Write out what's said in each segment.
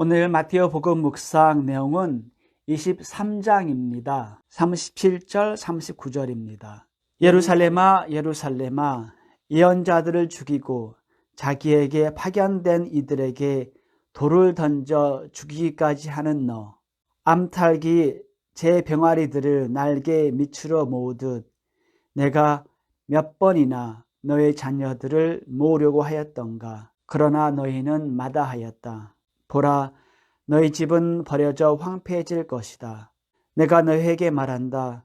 오늘 마테오 복음 묵상 내용은 23장입니다. 37절, 39절입니다. 예루살렘아, 예루살렘아, 예언자들을 죽이고 자기에게 파견된 이들에게 돌을 던져 죽이기까지 하는 너. 암탉이 제 병아리들을 날개 밑으로 모으듯 내가 몇 번이나 너의 자녀들을 모으려고 하였던가. 그러나 너희는 마다하였다. 보라, 너희 집은 버려져 황폐해질 것이다. 내가 너희에게 말한다.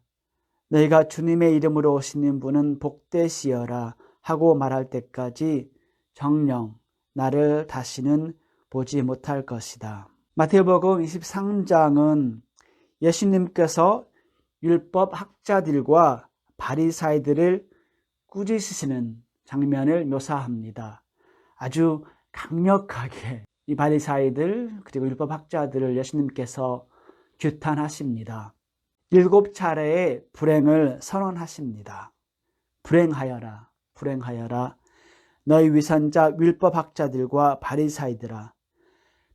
너희가 주님의 이름으로 오시는 분은 복되시어라 하고 말할 때까지 정령 나를 다시는 보지 못할 것이다. 마태복음 23장은 예수님께서 율법 학자들과 바리사이들을 꾸짖으시는 장면을 묘사합니다. 아주 강력하게 이 바리사이들 그리고 율법 학자들을 예수님께서 규탄하십니다. 일곱 차례의 불행을 선언하십니다. 불행하여라, 불행하여라. 너희 위선자 율법 학자들과 바리사이들아,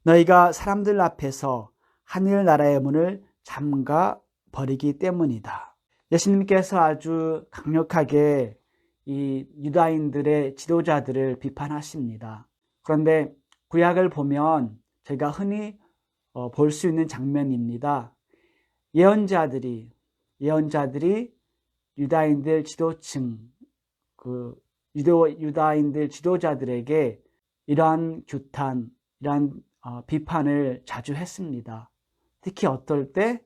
너희가 사람들 앞에서 하늘 나라의 문을 잠가 버리기 때문이다. 예수님께서 아주 강력하게 이 유다인들의 지도자들을 비판하십니다. 그런데 구약을 보면 저희가 흔히 어, 볼수 있는 장면입니다. 예언자들이 예언자들이 유다인들 지도층 그 유도 유다인들 지도자들에게 이러한 규탄, 이러한 어, 비판을 자주 했습니다. 특히 어떨 때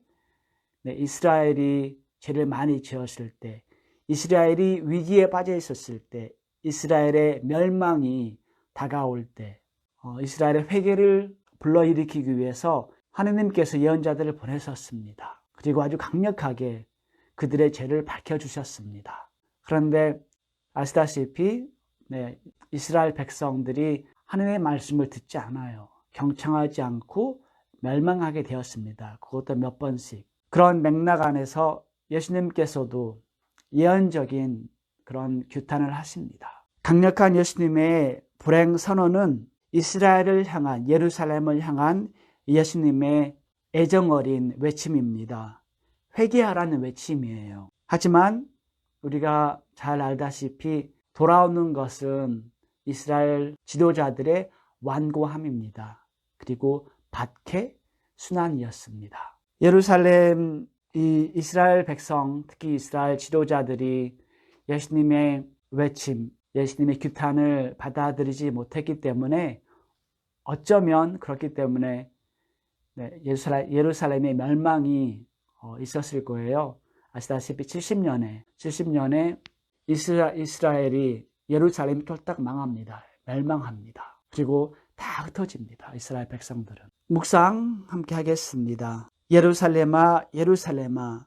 네, 이스라엘이 죄를 많이 지었을 때, 이스라엘이 위기에 빠져 있었을 때, 이스라엘의 멸망이 다가올 때, 어, 이스라엘의 회개를 불러일으키기 위해서 하느님께서 예언자들을 보내셨습니다. 그리고 아주 강력하게 그들의 죄를 밝혀주셨습니다. 그런데 아시다시피 네, 이스라엘 백성들이 하느님의 말씀을 듣지 않아요. 경청하지 않고 멸망하게 되었습니다. 그것도 몇 번씩. 그런 맥락 안에서 예수님께서도 예언적인 그런 규탄을 하십니다. 강력한 예수님의 불행 선언은 이스라엘을 향한 예루살렘을 향한 예수님의 애정 어린 외침입니다. 회개하라는 외침이에요. 하지만 우리가 잘 알다시피 돌아오는 것은 이스라엘 지도자들의 완고함입니다. 그리고 박해 순환이었습니다. 예루살렘 이 이스라엘 백성 특히 이스라엘 지도자들이 예수님의 외침, 예수님의 규탄을 받아들이지 못했기 때문에 어쩌면 그렇기 때문에 네, 예루살렘의 멸망이 어, 있었을 거예요. 아시다시피 70년에 70년에 이스라, 이스라엘이 예루살렘이 쫄딱 망합니다. 멸망합니다. 그리고 다 흩어집니다. 이스라엘 백성들은. 묵상 함께 하겠습니다. 예루살렘아 예루살렘아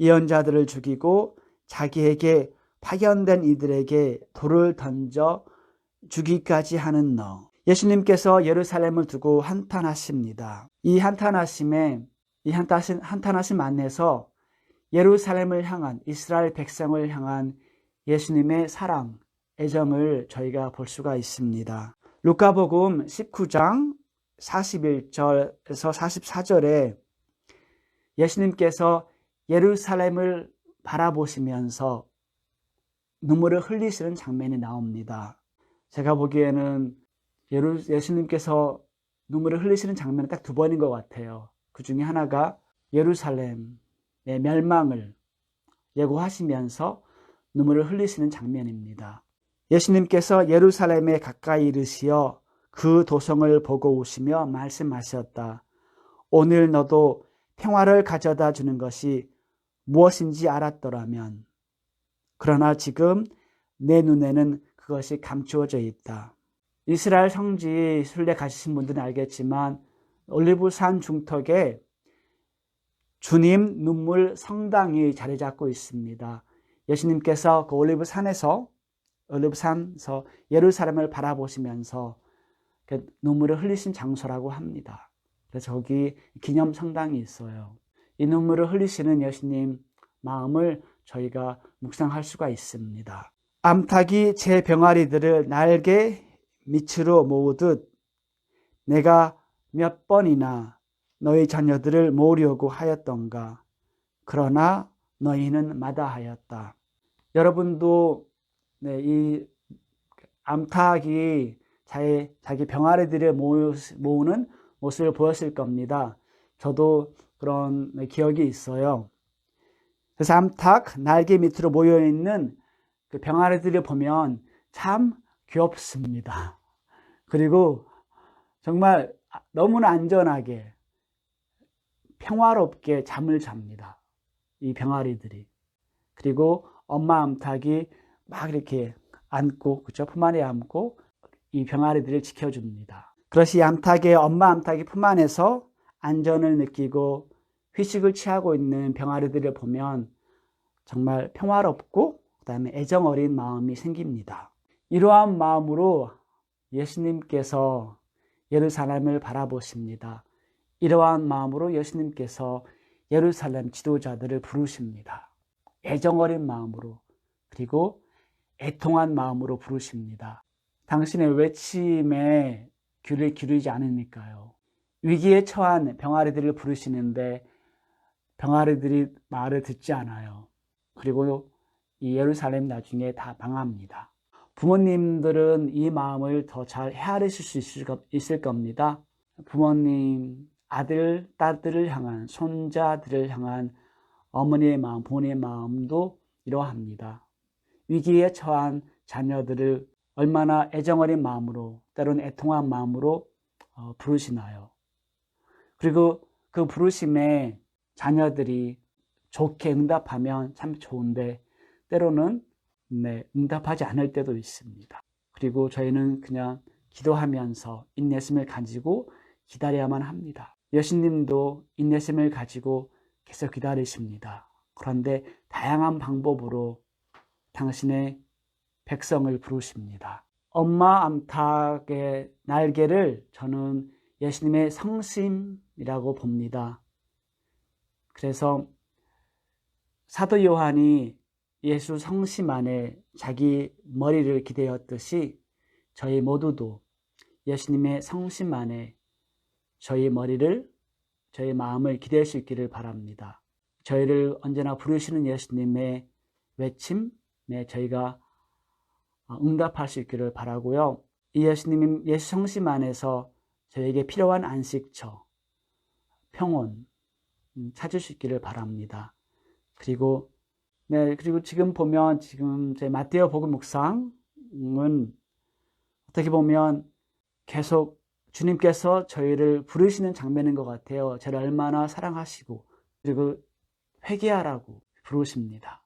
예언자들을 죽이고 자기에게 파견된 이들에게 돌을 던져 죽이까지 하는 너. 예수님께서 예루살렘을 두고 한탄하십니다. 이 한탄하심에 이 한탄하심, 한탄하심 안에서 예루살렘을 향한 이스라엘 백성을 향한 예수님의 사랑, 애정을 저희가 볼 수가 있습니다. 루카복음 19장 41절에서 44절에 예수님께서 예루살렘을 바라보시면서 눈물을 흘리시는 장면이 나옵니다. 제가 보기에는 예수님께서 눈물을 흘리시는 장면은 딱 두 번인 것 같아요. 그 중에 하나가 예루살렘의 멸망을 예고하시면서 눈물을 흘리시는 장면입니다. 예수님께서 예루살렘에 가까이 이르시어 그 도성을 보고 오시며 말씀하셨다. 오늘 너도 평화를 가져다 주는 것이 무엇인지 알았더라면 그러나 지금 내 눈에는 그것이 감추어져 있다. 이스라엘 성지 순례 가시신 분들은 알겠지만 올리브산 중턱에 주님 눈물 성당이 자리 잡고 있습니다. 예수님께서 그 올리브산에서 올리브산에서 예루살렘을 바라보시면서 그 눈물을 흘리신 장소라고 합니다. 그래서 거기 기념 성당이 있어요. 이 눈물을 흘리시는 예수님 마음을 저희가 묵상할 수가 있습니다. 암탉이 제 병아리들을 날개 밑으로 모으듯 내가 몇 번이나 너희 자녀들을 모으려고 하였던가. 그러나 너희는 마다하였다. 여러분도 네, 이 암탉이 자기, 자기 병아리들을 모으는 모습을 보였을 겁니다. 저도 그런 기억이 있어요. 그래서 암탉 날개 밑으로 모여 있는 그 병아리들을 보면 참 귀엽습니다. 그리고 정말 너무나 안전하게 평화롭게 잠을 잡니다. 이 병아리들이. 그리고 엄마 암탉이 막 이렇게 안고, 그죠? 품 안에 안고 이 병아리들을 지켜줍니다. 그것이 암탉의 엄마 암탉이 품 안에서 안전을 느끼고 휴식을 취하고 있는 병아리들을 보면 정말 평화롭고 그다음에 애정 어린 마음이 생깁니다. 이러한 마음으로 예수님께서 예루살렘을 바라보십니다. 이러한 마음으로 예수님께서 예루살렘 지도자들을 부르십니다. 애정 어린 마음으로 그리고 애통한 마음으로 부르십니다. 당신의 외침에 귀를 기울이지 않으니까요. 위기에 처한 병아리들을 부르시는데 병아리들이 말을 듣지 않아요. 그리고 이 예루살렘 나중에 다 망합니다. 부모님들은 이 마음을 더 잘 헤아리실 수 있을 겁니다. 부모님, 아들, 딸들을 향한, 손자들을 향한 어머니의 마음, 부모님의 마음도 이러합니다. 위기에 처한 자녀들을 얼마나 애정어린 마음으로, 때로는 애통한 마음으로 어, 부르시나요? 그리고 그 부르심에 자녀들이 좋게 응답하면 참 좋은데, 때로는 네, 응답하지 않을 때도 있습니다. 그리고 저희는 그냥 기도하면서 인내심을 가지고 기다려야만 합니다. 여신님도 인내심을 가지고 계속 기다리십니다. 그런데 다양한 방법으로 당신의 백성을 부르십니다. 엄마 암탉의 날개를 저는 예수님의 성심이라고 봅니다. 그래서 사도 요한이 예수 성심 안에 자기 머리를 기대었듯이 저희 모두도 예수님의 성심 안에 저희 머리를, 저희 마음을 기대할 수 있기를 바랍니다. 저희를 언제나 부르시는 예수님의 외침에 저희가 응답할 수 있기를 바라고요. 이 예수님, 예수 성심 안에서 저에게 필요한 안식처, 평온 음, 찾을 수 있기를 바랍니다. 그리고 네, 그리고 지금 보면 지금 제 마테오 복음 묵상은 어떻게 보면 계속 주님께서 저희를 부르시는 장면인 것 같아요. 저를 얼마나 사랑하시고 그리고 회개하라고 부르십니다.